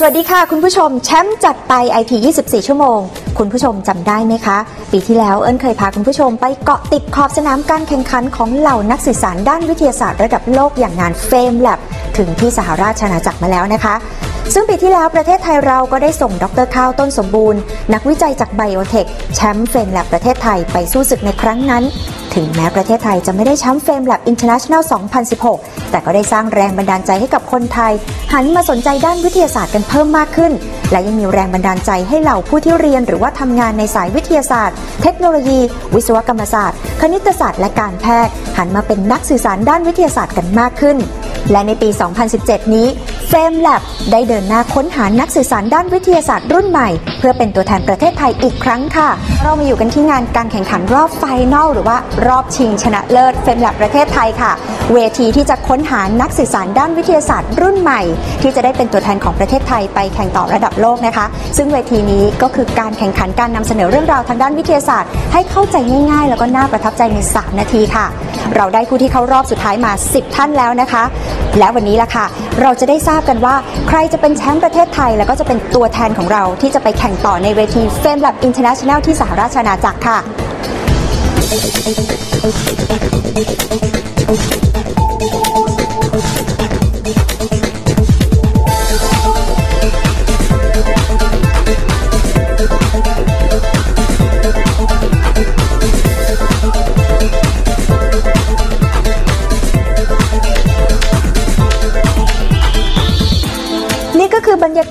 สวัสดีค่ะ คุณผู้ชมแชมป์จัดไปไอที24 ชั่วโมง คุณผู้ชมจำได้ไหมคะ ปีที่แล้วเอิญเคยพาคุณผู้ชมไปเกาะติดขอบสนามการแข่งขันของเหล่านักสื่อสารด้านวิทยาศาสตร์ระดับโลกอย่างงานเฟมแลบถึงที่สหราชอาณาจักรมาแล้วนะคะ ซึ่งปีที่แล้วประเทศไทยเราก็ได้ส่งดรข้าวต้นสมบูรณ์ นักวิจัยจากไบโอเทคแชมป์เฟรมแลบประเทศไทยไปสู้ศึกในครั้งนั้น ถึงแม้ประเทศไทยจะไม่ได้แชมป์เฟรมแลบอินเตอร์เนชั่นแนล 2016 แต่ก็ได้สร้างแรงบันดาลใจให้กับคนไทย หันมาสนใจด้านวิทยาศาสตร์กันเพิ่มมากขึ้น และยังมีแรงบันดาลใจให้เหล่าผู้ที่เรียน หรือว่าทำงานในสายวิทยาศาสตร์ เทคโนโลยี วิศวกรรมศาสตร์ คณิตศาสตร์ และการแพทย์ หันมาเป็นนักสื่อสารด้านวิทยาศาสตร์กันมากขึ้นและในปี 2017 นี้ f a m Lab ได้เดินหน้าค้นหานักสื่อสารด้านวิทยาศาสตร์รุ่นใหม่ เพื่อเป็นตัวแทนประเทศไทยอีกครั้งค่ะ เรามาอยู่กันที่งานการแข่งขันรอบไฟนอลหรือว่ารอบชิงชนะเลิศ f a m Lab ประเทศไทยค่ะ เวทีที่จะค้นหานักสื่อสารด้านวิทยาศาสตร์รุ่นใหม่ ที่จะได้เป็นตัวแทนของประเทศไทยไปแข่งต่อระดับโลกนะคะ ซึ่งเวทีนี้ก็คือการแข่งขันการนำเสนอเรื่องราวทางด้านวิทยาศาสตร์ ให้เข้าใจง่าย ๆ แล้วก็น่าประทับใจใน 3 นาทีค่ะ เราได้ผู้ที่เข้ารอบสุดท้ายมา 10 ท่านแล้วนะคะ และวันนี้ล่ะค่ะ เราจะได้ทราบกันว่าใครจะเป็นแชมป์ประเทศไทย แล้วก็จะเป็นตัวแทนของเราที่จะไปแข่งต่อในเวที f a m e Lab International ที่สหราชอาณาจักรค่ะ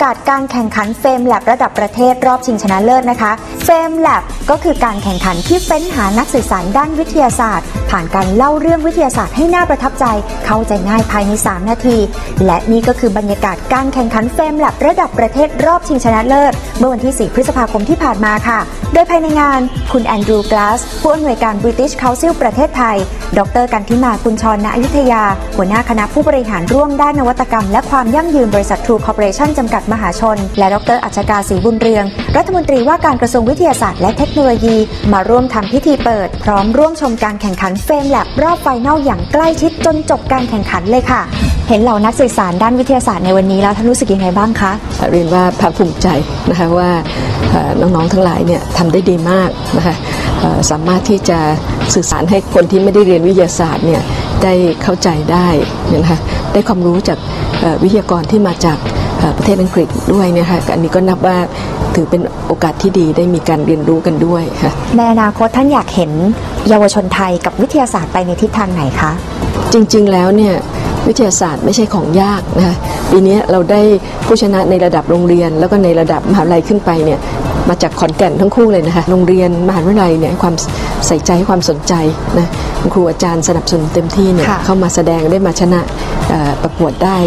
คือบรรยาการแข่งขันเฟมแลบระดับประเทศรอบชิงชนะเลิศนะคะเฟมแลบก็คือการแข่งขันที่เฟ้นหานักสื่อสารด้านวิทยาศาสตร์ ผ่านการเล่าเรื่องวิทยาศาสตร์ให้น่าประทับใจ เข้าใจง่ายภายใน 3 นาที และนี่ก็คือบรรยากาศการแข่งขันเฟมแลบระดับประเทศรอบชิงชนะเลิศเมื่อวันที่ 4 พฤษภาคมที่ผ่านมาค่ะ โดยภายในงาน คุณแอนดรูว์กลาสผู้อำนวยการ British Council ประเทศไทย ดรกันทิมากุลชรณอยุธยา หัวหน้าคณะผู้บริหารร่วมด้านนวัตกรรม และความยั่งยืนบริษัท True Corporation จำกัดมหาชน และดรอัจฉกาศรีบุญเรือง รัฐมนตรีว่าการกระทรวงวิทยาศาสตร์และเทคโนโลยี มาร่วมทำพิธีเปิด พร้อมร่วมชมการแข่งขันเฟรมแลบรอบไฟนอลอย่างใกล้ชิดจนจบการแข่งขันเลยค่ะ เห็นเหล่านักสื่อสารด้านวิทยาศาสตร์ในวันนี้แล้วท่านรู้สึกยังไงบ้างคะเรียนว่าภาคภูมิใจนะคะว่าน้องๆทั้งหลายเนี่ยทำได้ดีมากนะคะสามารถที่จะสื่อสารให้คนที่ไม่ได้เรียนวิทยาศาสตร์เนี่ยได้เข้าใจได้นะคะได้ความรู้จากวิทยากรที่มาจาก ประเทศอังกฤษด้วยเนะคะอันนี้ก็นับว่าถือเป็นโอกาสที่ดีได้มีการเรียนรู้กันด้วยค่ะในอนาคตท่านอยากเห็นเยาวชนไทยกับวิทยาศาสตร์ไปในทิศทางไหนคะจริง ๆ แล้วเนี่ยวิทยาศาสตร์ไม่ใช่ของยากนะคะปีนี้เราได้ผู้ชนะในระดับโรงเรียน แล้วก็ในระดับมหาวิทยาลัยขึ้นไปเนี่ยมาจากขอนแก่นทั้งคู่เลยนะคะโรงเรียนมหาวิทยาลัยเนี่ยให้ความ ใส่ใจให้ความสนใจนะคุณครูอาจารย์สนับสนุนเต็มที่เนี่ยค่ะเข้ามาแสดงได้มาชนะเอ่อประกวดได้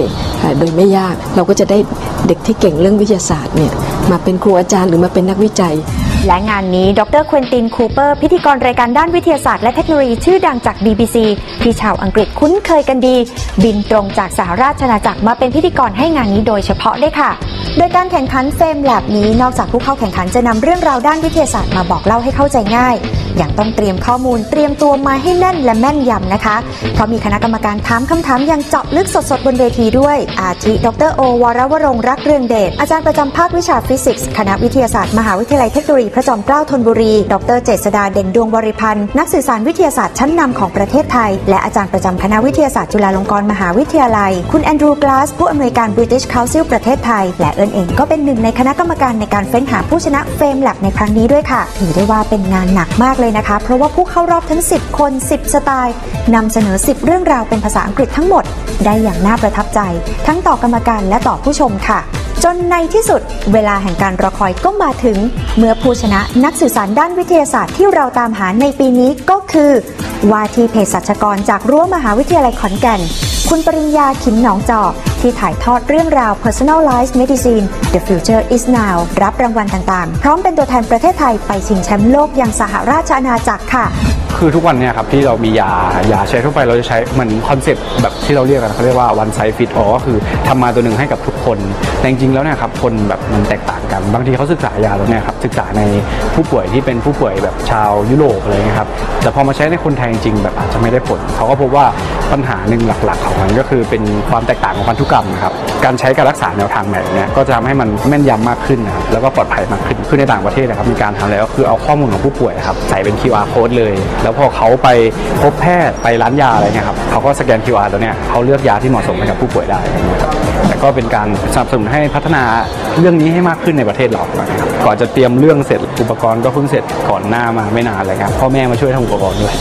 เอ่อโดยไม่ยากเราก็จะได้เด็กที่เก่งเรื่องวิทยาศาสตร์เนี่ยมาเป็นครูอาจารย์หรือมาเป็นนักวิจัย และงานนี้ดรควินตินคูเปอร์ พิธีกรรายการด้านวิทยาศาสตร์และเทคโนโลยีชื่อดังจาก BBC ที่ชาวอังกฤษคุ้นเคยกันดี บินตรงจากสหราชอาณาจักรมาเป็นพิธีกรให้งานนี้โดยเฉพาะด้วยค่ะโดยการแข่งขันเฟมแลบนี้นอกจากผู้เข้าแข่งขันจะนำเรื่องราวด้านวิทยาศาสตร์มาบอกเล่าให้เข้าใจง่าย อย่างต้องเตรียมข้อมูลเตรียมตัวมาให้แน่นและแม่นยำนะคะ เพราะมีคณะกรรมการถามคำถามอย่างเจาะลึกสดๆ บนเวทีด้วย อาทิ ดรโอวรวรงรักเรืองเดช อาจารย์ประจำภาควิชาฟิสิกส์ คณะวิทยาศาสตร์มหาวิทยาลัยเทคโนโลยีพระจอมเกล้าธนบุรี ดรเจษดาเด่นดวงบริพันธ์ นักสื่อสารวิทยาศาสตร์ชั้นนำของประเทศไทย และอาจารย์ประจำคณะวิทยาศาสตร์จุฬาลงกรณ์มหาวิทยาลัย คุณแอนดรูว์กลาสผู้อำนวยการ British Council ประเทศไทยและเอิญเองก็เป็นหนึ่งในคณะกรรมการในการเฟ้นหาผู้ชนะเฟรมแลบในครั้งนี้ด้วยค่ะ ถือได้ว่าเป็นงานหนักมากเลยนะคะ เพราะว่าผู้เข้ารอบทั้ง 10 คน 10 สไตล์นำเสนอ 10 เรื่องราวเป็นภาษาอังกฤษทั้งหมด ได้อย่างน่าประทับใจ ทั้งต่อกรรมการและต่อผู้ชมค่ะจนในที่สุดเวลาแห่งการรอคอยก็มาถึง เมื่อผู้ชนะนักสื่อสารด้านวิทยาศาสตร์ที่เราตามหาในปีนี้ก็คือวาทีเภสัชกรจากรั้วมหาวิทยาลัยขอนแก่น คุณปริญญาขิมหนองจอก ที่ถ่ายทอดเรื่องราว Personalized Medicine The Future is Now รับรางวัลต่างๆ พร้อมเป็นตัวแทนประเทศไทยไปชิงแชมป์โลกยังสหราชอาณาจักรค่ะ คือทุกวันเนี่ยครับที่เรามียายาใช้ทั่วไปเราจะใช้เหมือนคอนเซ็ปต์แบบที่เราเรียกกันเขาเรียกว่า one size fit all ก็คือทำมาตัวหนึ่งให้กับทุกคน แต่จริงๆแล้วเนี่ยครับคนแบบมันแตกต่างกัน บางทีเขาศึกษายาแล้วเนี่ยครับศึกษาในผู้ป่วยที่เป็นผู้ป่วยแบบชาวยุโรปอะไรเงี้ยครับแต่พอมาใช้ในคนไทยจริงๆแบบอาจจะไม่ได้ผลเขาก็พบว่าปัญหาหนึ่งหลักๆ ของมันก็คือเป็นความแตกต่างของพันธุกรรมครับการใช้การรักษาแนวทางใหม่เนี่ยก็จะทำให้มันแม่นยำมากขึ้นนะครับแล้วก็ปลอดภัยมากขึ้นคือในต่างประเทศนะครับมีการทำแล้วคือเอาข้อมูลของผู้ป่วยครับใส่เป็น QR code เลย แล้วพอเขาไปพบแพทย์ไปร้านยาอะไรเงี้ยครับเขาก็สแกน QR ตัวเนี้ยเขาเลือกยาที่เหมาะสมให้กับผู้ป่วยได้นะครับแต่ก็เป็นการสนับสนุนให้พัฒนาเรื่องนี้ให้มากขึ้นในประเทศเราครับก่อนจะเตรียมเรื่องเสร็จอุปกรณ์ก็เพิ่งเสร็จก่อนหน้ามาไม่นานเลยครับพ่อแม่มาช่วยทำอุปกรณ์ด้วย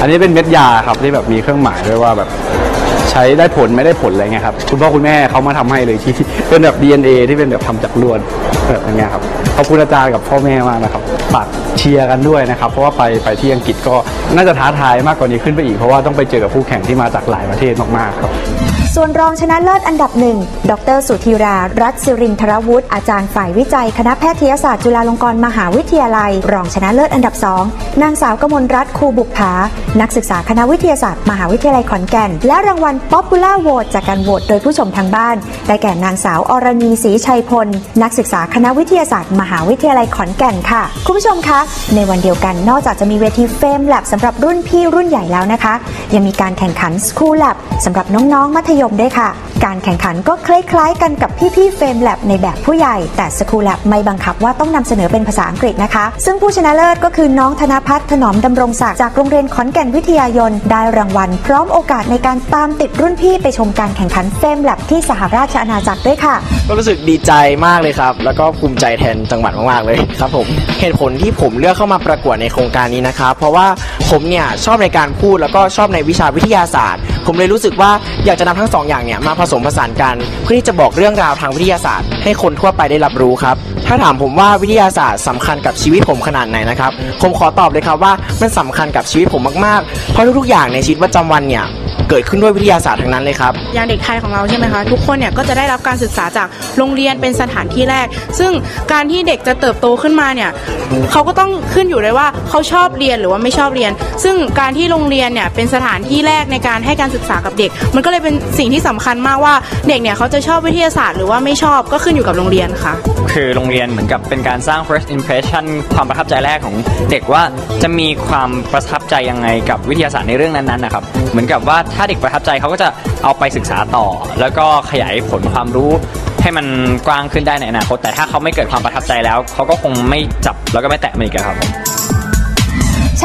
อันนี้เป็นเม็ดยาครับที่แบบมีเครื่องหมายด้วยว่าแบบ ใช้ได้ผลไม่ได้ผลอะไรเงี้ยครับคุณพ่อคุณแม่เขามาทำให้เลยที่เป็นแบบ DNA ที่เป็นแบบทำจากลวดแบบอย่างเงี้ยครับขอบคุณอาจารย์กับพ่อแม่มากนะครับฝากเชียร์กันด้วยนะครับ เพราะว่าไปไปที่อังกฤษก็น่าจะท้าทายมากกว่านี้ขึ้นไปอีกเพราะว่าต้องไปเจอกับผู้แข่งที่มาจากหลายประเทศมากๆครับ ส่วนรองชนะเลิศอันดับหนึ่ง ดร สุธีรา รัตสิรินทรวุฒิ อาจารย์ฝ่ายวิจัย คณะแพทยศาสตร์จุฬาลงกรณ์มหาวิทยาลัย รองชนะเลิศอันดับสอง นางสาวกมลรัตน์คูบุกผา นักศึกษาคณะวิทยาศาสตร์ มหาวิทยาลัยขอนแก่น และรางวัล Popular Vote จากการโหวตโดยผู้ชมทางบ้าน ได้แก่นางสาวอรณีศรีชัยพล นักศึกษาคณะวิทยาศาสตร์ มหาวิทยาลัยขอนแก่นค่ะ คุณผู้ชมคะ ในวันเดียวกัน นอกจากจะมีเวทีเฟมแลบสำหรับรุ่นพี่รุ่นใหญ่แล้วนะคะ ยังมีการแข่งขัน School Lab สำหรับน้องๆมัธยมด้วยค่ะ การแข่งขันก็คล้ายๆ กันกับพี่ๆเฟรมแลบในแบบผู้ใหญ่ แต่ School Lab ไม่บังคับว่าต้องนำเสนอเป็นภาษาอังกฤษนะคะ ซึ่งผู้ชนะเลิศก็คือน้องธนพัฒน์ถนอมดำรงศักดิ์จากโรงเรียนขอนแก่นวิทยายน ได้รางวัล พร้อมโอกาสในการตามติดรุ่นพี่ไปชมการแข่งขันเฟรมแลบที่สหราชอาณาจักรด้วยค่ะ ก็รู้สึกดีใจมากเลยครับ แล้วก็ภูมิใจแทนจังหวัดมากๆเลยครับผมเหตุผลที่ผมเลือกเข้ามาประกวดในโครงการนี้นะครับเพราะว่าผมเนี่ยชอบในการพูดแล้วก็ชอบในวิชาวิทยาศาสตร์ ผมเลยรู้สึกว่าอยากจะนำทั้งสองอย่างเนี่ยมาผสมผสานกัน เพื่อที่จะบอกเรื่องราวทางวิทยาศาสตร์ ให้คนทั่วไปได้รับรู้ครับ ถ้าถามผมว่าวิทยาศาสตร์สำคัญกับชีวิตผมขนาดไหนนะครับ ผมขอตอบเลยครับว่ามันสำคัญกับชีวิตผมมากๆ เพราะทุกๆอย่างในชีวิตประจำวันเนี่ย เกิดขึ้นด้วยวิทยาศาสตร์ทั้งนั้นเลยครับ อย่างเด็กไทยของเราใช่ไหมคะ ทุกคนเนี่ยก็จะได้รับการศึกษาจากโรงเรียนเป็นสถานที่แรก ซึ่งการที่เด็กจะเติบโตขึ้นมาเนี่ยเขาก็ต้องขึ้นอยู่เลยว่าเขาชอบเรียนหรือว่าไม่ชอบเรียน ซึ่งการที่โรงเรียนเนี่ยเป็นสถานที่แรกในการให้การศึกษากับเด็ก มันก็เลยเป็นสิ่งที่สำคัญมากว่าเด็กเนี่ยเขาจะชอบวิทยาศาสตร์หรือว่าไม่ชอบก็ขึ้นอยู่กับโรงเรียนค่ะ คือโรงเรียนเหมือนกับเป็นการสร้าง first impression ความประทับใจแรกของเด็กว่าจะมีความประทับใจยังไงกับวิทยาศาสตร์ในเรื่องนั้นๆนะครับ เหมือนกับว่าถ้าเด็กประทับใจเขาก็จะเอาไปศึกษาต่อ แล้วก็ขยายผลความรู้ให้มันกว้างขึ้นได้ในอนาคตแต่ถ้าเขาไม่เกิดความประทับใจแล้ว เขาก็คงไม่จับแล้วก็ไม่แตะมันอีกครับผม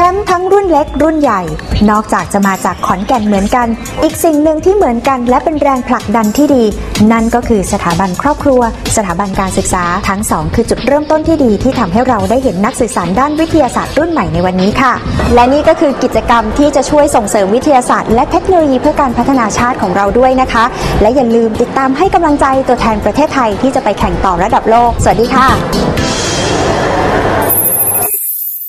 ชมป์ทั้งรุ่นเล็กรุ่นใหญ่ นอกจากจะมาจากขอนแก่นเหมือนกัน อีกสิ่งหนึ่งที่เหมือนกันและเป็นแรงผลักดันที่ดี นั่นก็คือสถาบันครอบครัว สถาบันการศึกษาทั้งสองคือจุดเริ่มต้นที่ดีที่ทำให้เราได้เห็นนักสื่อสารด้านวิทยาศาสตร์รุ่นใหม่ในวันนี้ค่ะ และนี่ก็คือกิจกรรมที่จะช่วยส่งเสริมวิทยาศาสตร์ และเทคโนโลยีเพื่อการพัฒนาชาติของเราด้วยนะคะ และอย่าลืมติดตามให้กำลังใจตัวแทนประเทศไทยที่จะไปแข่งต่อระดับโลก สวัสดีค่ะ